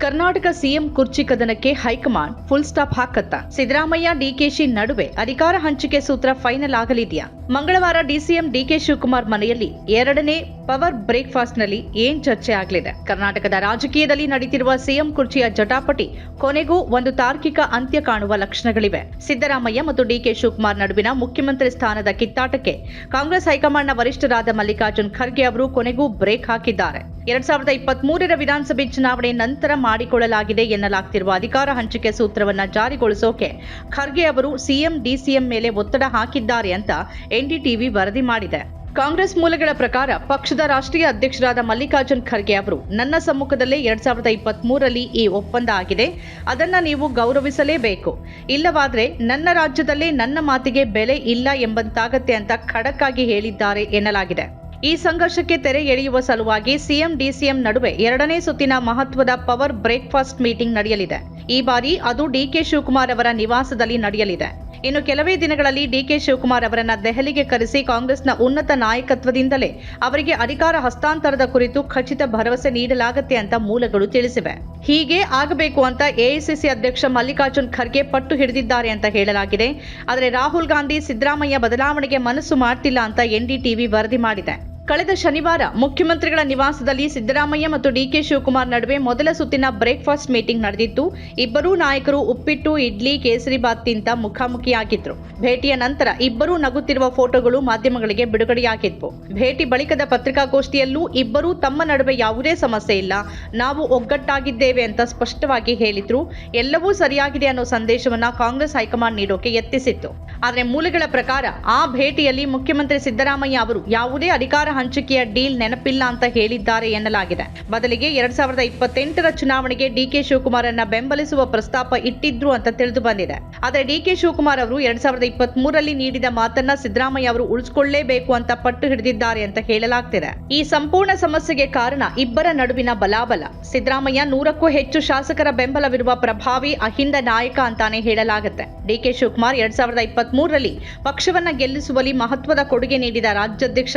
Karnataka CM ಕುರ್ಚಿ ಕದನಕ್ಕೆ high command full stop ಹಾಕತ್ತ ಸಿದ್ದರಾಮಯ್ಯ ಡಿಕೆಶಿ ನಡುವೆ ಅಧಿಕಾರ ಹಂಚಿಕೆ ಸೂತ್ರ ಫೈನಲ್ ಆಗಲಿದೆಯಾ? ಮಂಗಳವಾರ ಡಿಸಿಎಂ ಡಿಕೆ ಶಿವಕುಮಾರ್ ಮನೆಯಲ್ಲಿ ಎರಡನೇ ಪವರ್ ಬ್ರೇಕ್ಫಾಸ್ಟ್ನಲ್ಲಿ ಏನ್ ಚರ್ಚೆ ಆಗಲಿದೆ? ಕರ್ನಾಟಕದ ರಾಜಕೀಯದಲ್ಲಿ ನಡೀತಿರುವ ಸಿಎಂ ಕುರ್ಚಿಯ ಜಟಾಪಟಿ, ಕೊನೆಗೂ ಒಂದು ತಾರ್ಕಿಕ ಅಂತ್ಯ ಕಾಣುವ ಲಕ್ಷಣಗಳಿವೆ. ಸಿದ್ದರಾಮಯ್ಯ ಮತ್ತು ಡಿಕೆ ಶಿವಕುಮಾರ್ ನಡುವಿನ ಮುಖ್ಯಮಂತ್ರಿ ಸ್ಥಾನದ ಕಿತ್ತಾಟಕ್ಕೆ ಕಾಂಗ್ರೆಸ್ ಹೈಕಮಾಂಡ್ನ ವರಿಷ್ಠರಾದ ಮಲ್ಲಿಕಾರ್ಜುನ್ ಖರ್ಗೆ ಅವರು ಕೊನೆಗೂ ಬ್ರೇಕ್ ಹಾಕಿದ್ದಾರೆ. ಎರಡ್ ಸಾವಿರದ ಇಪ್ಪತ್ತ್ ಮೂರರ ವಿಧಾನಸಭೆ ಚುನಾವಣೆ ನಂತರ ಮಾಡಿಕೊಳ್ಳಲಾಗಿದೆ ಎನ್ನಲಾಗ್ತಿರುವ ಅಧಿಕಾರ ಹಂಚಿಕೆ ಸೂತ್ರವನ್ನ ಜಾರಿಗೊಳಿಸೋಕೆ ಖರ್ಗೆ ಅವರು ಸಿಎಂ, ಡಿಸಿಎಂ ಮೇಲೆ ಒತ್ತಡ ಹಾಕಿದ್ದಾರೆ ಅಂತ ಎನ್ಡಿಟಿವಿ ವರದಿ ಮಾಡಿದೆ. ಕಾಂಗ್ರೆಸ್ ಮೂಲಗಳ ಪ್ರಕಾರ ಪಕ್ಷದ ರಾಷ್ಟ್ರೀಯ ಅಧ್ಯಕ್ಷರಾದ ಮಲ್ಲಿಕಾರ್ಜುನ್ ಖರ್ಗೆ ಅವರು ನನ್ನ ಸಮ್ಮುಖದಲ್ಲೇ ಎರಡ್ ಸಾವಿರದ ಇಪ್ಪತ್ತ್ ಮೂರರಲ್ಲಿ ಈ ಒಪ್ಪಂದ ಆಗಿದೆ. ಅದನ್ನ ನೀವು ಗೌರವಿಸಲೇಬೇಕು. ಇಲ್ಲವಾದ್ರೆ ನನ್ನ ರಾಜ್ಯದಲ್ಲೇ ನನ್ನ ಮಾತಿಗೆ ಬೆಲೆ ಇಲ್ಲ ಎಂಬಂತಾಗತ್ತೆ ಅಂತ ಖಡಕ್ ಹೇಳಿದ್ದಾರೆ ಎನ್ನಲಾಗಿದೆ. ಈ ಸಂಘರ್ಷಕ್ಕೆ ತೆರೆ ಎಳೆಯುವ ಸಲುವಾಗಿ ಸಿಎಂ, ಡಿಸಿಎಂ ನಡುವೆ ಎರಡನೇ ಸುತ್ತಿನ ಮಹತ್ವದ ಪವರ್ ಬ್ರೇಕ್ಫಾಸ್ಟ್ ಮೀಟಿಂಗ್ ನಡೆಯಲಿದೆ. ಈ ಬಾರಿ ಅದು ಡಿಕೆ ಶಿವಕುಮಾರ್ ಅವರ ನಿವಾಸದಲ್ಲಿ ನಡೆಯಲಿದೆ. ಇನ್ನು ಕೆಲವೇ ದಿನಗಳಲ್ಲಿ ಡಿಕೆ ಶಿವಕುಮಾರ್ ಅವರನ್ನು ದೆಹಲಿಗೆ ಕರೆಸಿ ಕಾಂಗ್ರೆಸ್ನ ಉನ್ನತ ನಾಯಕತ್ವದಿಂದಲೇ ಅವರಿಗೆ ಅಧಿಕಾರ ಹಸ್ತಾಂತರದ ಕುರಿತು ಖಚಿತ ಭರವಸೆ ನೀಡಲಾಗುತ್ತೆ ಅಂತ ಮೂಲಗಳು ತಿಳಿಸಿವೆ. ಹೀಗೆ ಆಗಬೇಕು ಅಂತ ಎಐಸಿಸಿ ಅಧ್ಯಕ್ಷ ಮಲ್ಲಿಕಾರ್ಜುನ್ ಖರ್ಗೆ ಪಟ್ಟು ಹಿಡಿದಿದ್ದಾರೆ ಅಂತ ಹೇಳಲಾಗಿದೆ. ಆದರೆ ರಾಹುಲ್ ಗಾಂಧಿ, ಸಿದ್ದರಾಮಯ್ಯ ಬದಲಾವಣೆಗೆ ಮನಸ್ಸು ಮಾಡ್ತಿಲ್ಲ ಅಂತ ಎನ್ಡಿಟಿವಿ ವರದಿ ಮಾಡಿದೆ. ಕಳೆದ ಶನಿವಾರ ಮುಖ್ಯಮಂತ್ರಿಗಳ ನಿವಾಸದಲ್ಲಿ ಸಿದ್ದರಾಮಯ್ಯ ಮತ್ತು ಡಿಕೆ ಶಿವಕುಮಾರ್ ನಡುವೆ ಮೊದಲ ಸುತ್ತಿನ ಬ್ರೇಕ್ಫಾಸ್ಟ್ ಮೀಟಿಂಗ್ ನಡೆದಿತ್ತು. ಇಬ್ಬರೂ ನಾಯಕರು ಉಪ್ಪಿಟ್ಟು, ಇಡ್ಲಿ ಕೇಸರಿಬಾತ್ ತಿಂತ ಮುಖಾಮುಖಿಯಾಗಿದ್ರು. ಭೇಟಿಯ ನಂತರ ಇಬ್ಬರೂ ನಗುತ್ತಿರುವ ಫೋಟೋಗಳು ಮಾಧ್ಯಮಗಳಿಗೆ ಬಿಡುಗಡೆಯಾಗಿದ್ವು. ಭೇಟಿ ಬಳಿಕದ ಪತ್ರಿಕಾಗೋಷ್ಠಿಯಲ್ಲೂ ಇಬ್ಬರೂ ತಮ್ಮ ನಡುವೆ ಯಾವುದೇ ಸಮಸ್ಯೆ ಇಲ್ಲ. ನಾವು ಒಗ್ಗಟ್ಟಾಗಿದ್ದೇವೆ ಅಂತ ಸ್ಪಷ್ಟವಾಗಿ ಹೇಳಿದ್ರು. ಎಲ್ಲವೂ ಸರಿಯಾಗಿದೆ ಅನ್ನೋ ಸಂದೇಶವನ್ನ ಕಾಂಗ್ರೆಸ್ ಹೈಕಮಾಂಡ್ ನೀಡೋಕೆ ಯತ್ನಿಸಿತ್ತು. ಆದರೆ ಮೂಲಗಳ ಪ್ರಕಾರ ಆ ಭೇಟಿಯಲ್ಲಿ ಮುಖ್ಯಮಂತ್ರಿ ಸಿದ್ದರಾಮಯ್ಯ ಅವರು ಯಾವುದೇ ಅಧಿಕಾರ ಹಂಚಿಕೆಯ ಡೀಲ್ ನೆನಪಿಲ್ಲ ಅಂತ ಹೇಳಿದ್ದಾರೆ ಎನ್ನಲಾಗಿದೆ. ಬದಲಿಗೆ ಎರಡ್ ಸಾವಿರದ ಇಪ್ಪತ್ತೆಂಟರ ಚುನಾವಣೆಗೆ ಡಿಕೆ ಶಿವಕುಮಾರ್ ಅನ್ನ ಬೆಂಬಲಿಸುವ ಪ್ರಸ್ತಾಪ ಇಟ್ಟಿದ್ರು ಅಂತ ತಿಳಿದು ಬಂದಿದೆ. ಆದರೆ ಡಿಕೆ ಶಿವಕುಮಾರ್ ಅವರು ಎರಡ್ ಸಾವಿರದ ಇಪ್ಪತ್ತ್ ಮೂರರಲ್ಲಿ ನೀಡಿದ ಮಾತನ್ನ ಸಿದ್ದರಾಮಯ್ಯ ಅವರು ಉಳಿಸಿಕೊಳ್ಳೇಬೇಕು ಅಂತ ಪಟ್ಟು ಹಿಡಿದಿದ್ದಾರೆ ಅಂತ ಹೇಳಲಾಗ್ತಿದೆ. ಈ ಸಂಪೂರ್ಣ ಸಮಸ್ಯೆಗೆ ಕಾರಣ ಇಬ್ಬರ ನಡುವಿನ ಬಲಾಬಲ. ಸಿದ್ದರಾಮಯ್ಯ ನೂರಕ್ಕೂ ಹೆಚ್ಚು ಶಾಸಕರ ಬೆಂಬಲವಿರುವ ಪ್ರಭಾವಿ, ಅಹಿಂದ ನಾಯಕ ಅಂತಾನೆ ಹೇಳಲಾಗುತ್ತೆ. ಡಿಕೆ ಶಿವಕುಮಾರ್ ಎರಡ್ ಸಾವಿರದ ಇಪ್ಪತ್ತ್ ಮೂರರಲ್ಲಿ ಪಕ್ಷವನ್ನ ಗೆಲ್ಲಿಸುವಲ್ಲಿ ಮಹತ್ವದ ಕೊಡುಗೆ ನೀಡಿದ ರಾಜ್ಯಾಧ್ಯಕ್ಷ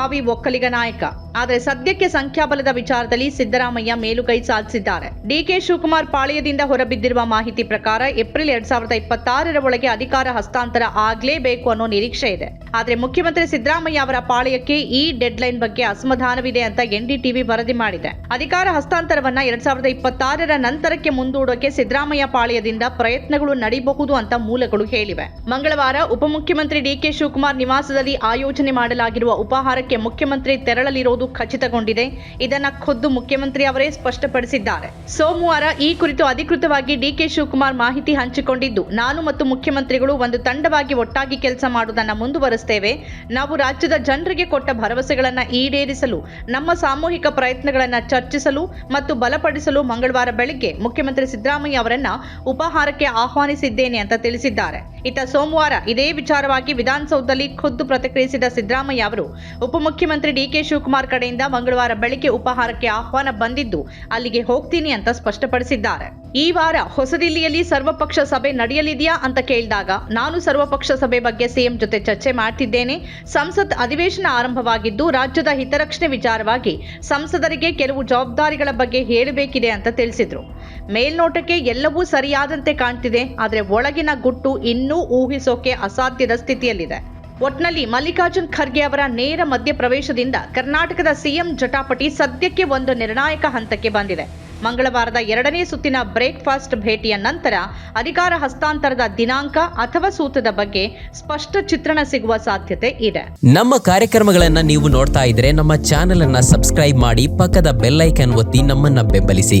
ಪ್ರಭಾವಿ ಒಕ್ಕಲಿಗ ನಾಯಕ. ಆದರೆ ಸದ್ಯಕ್ಕೆ ಸಂಖ್ಯಾಬಲದ ವಿಚಾರದಲ್ಲಿ ಸಿದ್ದರಾಮಯ್ಯ ಮೇಲುಗೈ ಸಾಧಿಸಿದ್ದಾರೆ. ಡಿಕೆ ಶಿವಕುಮಾರ್ ಪಾಳೆಯದಿಂದ ಹೊರಬಿದ್ದಿರುವ ಮಾಹಿತಿ ಪ್ರಕಾರ ಏಪ್ರಿಲ್ ಎರಡ್ ಸಾವಿರದ ಇಪ್ಪತ್ತಾರರ ಒಳಗೆ ಅಧಿಕಾರ ಹಸ್ತಾಂತರ ಆಗಲೇಬೇಕು ಅನ್ನೋ ನಿರೀಕ್ಷೆ ಇದೆ. ಆದರೆ ಮುಖ್ಯಮಂತ್ರಿ ಸಿದ್ದರಾಮಯ್ಯ ಅವರ ಪಾಳೆಯಕ್ಕೆ ಈ ಡೆಡ್ಲೈನ್ ಬಗ್ಗೆ ಅಸಮಾಧಾನವಿದೆ ಅಂತ ಎನ್ಡಿಟಿವಿ ವರದಿ ಮಾಡಿದೆ. ಅಧಿಕಾರ ಹಸ್ತಾಂತರವನ್ನ ಎರಡ್ ಸಾವಿರದ ಇಪ್ಪತ್ತಾರರ ನಂತರಕ್ಕೆ ಮುಂದೂಡೋಕೆ ಸಿದ್ದರಾಮಯ್ಯ ಪಾಳೆಯದಿಂದ ಪ್ರಯತ್ನಗಳು ನಡೆಯಬಹುದು ಅಂತ ಮೂಲಗಳು ಹೇಳಿವೆ. ಮಂಗಳವಾರ ಉಪಮುಖ್ಯಮಂತ್ರಿ ಡಿಕೆ ಶಿವಕುಮಾರ್ ನಿವಾಸದಲ್ಲಿ ಆಯೋಜನೆ ಮಾಡಲಾಗಿರುವ ಉಪಹಾರಕ್ಕೆ ಮುಖ್ಯಮಂತ್ರಿ ತೆರಳಲಿರುವುದು ಖಚಿತಗೊಂಡಿದೆ. ಇದನ್ನ ಖುದ್ದು ಮುಖ್ಯಮಂತ್ರಿ ಅವರೇ ಸ್ಪಷ್ಟಪಡಿಸಿದ್ದಾರೆ. ಸೋಮವಾರ ಈ ಕುರಿತು ಅಧಿಕೃತವಾಗಿ ಡಿಕೆ ಶಿವಕುಮಾರ್ ಮಾಹಿತಿ ಹಂಚಿಕೊಂಡಿದ್ದು, ನಾನು ಮತ್ತು ಮುಖ್ಯಮಂತ್ರಿಗಳು ಒಂದು ತಂಡವಾಗಿ ಒಟ್ಟಾಗಿ ಕೆಲಸ ಮಾಡುವುದನ್ನು ಮುಂದುವರಿಸುತ್ತೇವೆ ನಾವು ರಾಜ್ಯದ ಜನರಿಗೆ ಕೊಟ್ಟ ಭರವಸೆಗಳನ್ನು ಈಡೇರಿಸಲು, ನಮ್ಮ ಸಾಮೂಹಿಕ ಪ್ರಯತ್ನಗಳನ್ನು ಚರ್ಚಿಸಲು ಮತ್ತು ಬಲಪಡಿಸಲು ಮಂಗಳವಾರ ಬೆಳಗ್ಗೆ ಮುಖ್ಯಮಂತ್ರಿ ಸಿದ್ದರಾಮಯ್ಯ ಅವರನ್ನ ಉಪಹಾರಕ್ಕೆ ಆಹ್ವಾನಿಸಿದ್ದೇನೆ ಅಂತ ತಿಳಿಸಿದ್ದಾರೆ. ಇತ್ತ ಸೋಮವಾರ ಇದೇ ವಿಚಾರವಾಗಿ ವಿಧಾನಸೌಧದಲ್ಲಿ ಖುದ್ದು ಪ್ರತಿಕ್ರಿಯಿಸಿದ ಸಿದ್ದರಾಮಯ್ಯ ಅವರು ಉಪಮುಖ್ಯಮಂತ್ರಿ ಡಿಕೆ ಶಿವಕುಮಾರ್ ಕಡೆಯಿಂದ ಮಂಗಳವಾರ ಬೆಳಿಗ್ಗೆ ಉಪಹಾರಕ್ಕೆ ಆಹ್ವಾನ ಬಂದಿದ್ದು, ಅಲ್ಲಿಗೆ ಹೋಗ್ತೀನಿ ಅಂತ ಸ್ಪಷ್ಟಪಡಿಸಿದ್ದಾರೆ. ಈ ವಾರ ಹೊಸದಿಲ್ಲಿಯಲ್ಲಿ ಸರ್ವಪಕ್ಷ ಸಭೆ ನಡೆಯಲಿದೆಯಾ ಅಂತ ಕೇಳಿದಾಗ, ನಾನು ಸರ್ವಪಕ್ಷ ಸಭೆ ಬಗ್ಗೆ ಸಿಎಂ ಜೊತೆ ಚರ್ಚೆ ಮಾಡ್ತಿದ್ದೇನೆ. ಸಂಸತ್ ಅಧಿವೇಶನ ಆರಂಭವಾಗಿದ್ದು, ರಾಜ್ಯದ ಹಿತರಕ್ಷಣೆ ವಿಚಾರವಾಗಿ ಸಂಸದರಿಗೆ ಕೆಲವು ಜವಾಬ್ದಾರಿಗಳ ಬಗ್ಗೆ ಹೇಳಬೇಕಿದೆ ಅಂತ ತಿಳಿಸಿದ್ರು. ಮೇಲ್ನೋಟಕ್ಕೆ ಎಲ್ಲವೂ ಸರಿಯಾದಂತೆ ಕಾಣ್ತಿದೆ, ಆದರೆ ಒಳಗಿನ ಗುಟ್ಟು ಇನ್ನೂ ಊಹಿಸೋಕೆ ಅಸಾಧ್ಯದ ಸ್ಥಿತಿಯಲ್ಲಿದೆ. ಒಟ್ನಲ್ಲಿ ಮಲ್ಲಿಕಾರ್ಜುನ್ ಖರ್ಗೆ ಅವರ ನೇರ ಮಧ್ಯಪ್ರವೇಶದಿಂದ ಕರ್ನಾಟಕದ ಸಿಎಂ ಜಟಾಪಟಿ ಸದ್ಯಕ್ಕೆ ಒಂದು ನಿರ್ಣಾಯಕ ಹಂತಕ್ಕೆ ಬಂದಿದೆ. ಮಂಗಳವಾರದ ಎರಡನೇ ಸುತ್ತಿನ ಬ್ರೇಕ್ಫಾಸ್ಟ್ ಭೇಟಿಯ ನಂತರ ಅಧಿಕಾರ ಹಸ್ತಾಂತರದ ದಿನಾಂಕ ಅಥವಾ ಸೂತ್ರದ ಬಗ್ಗೆ ಸ್ಪಷ್ಟ ಚಿತ್ರಣ ಸಿಗುವ ಸಾಧ್ಯತೆ ಇದೆ. ನಮ್ಮ ಕಾರ್ಯಕ್ರಮಗಳನ್ನ ನೀವು ನೋಡ್ತಾ ಇದ್ರೆ ನಮ್ಮ ಚಾನೆಲ್ ಅನ್ನ ಸಬ್ಸ್ಕ್ರೈಬ್ ಮಾಡಿ ಪಕ್ಕದ ಬೆಲ್ಲೈಕನ್ ಒತ್ತಿ ನಮ್ಮನ್ನ ಬೆಂಬಲಿಸಿ.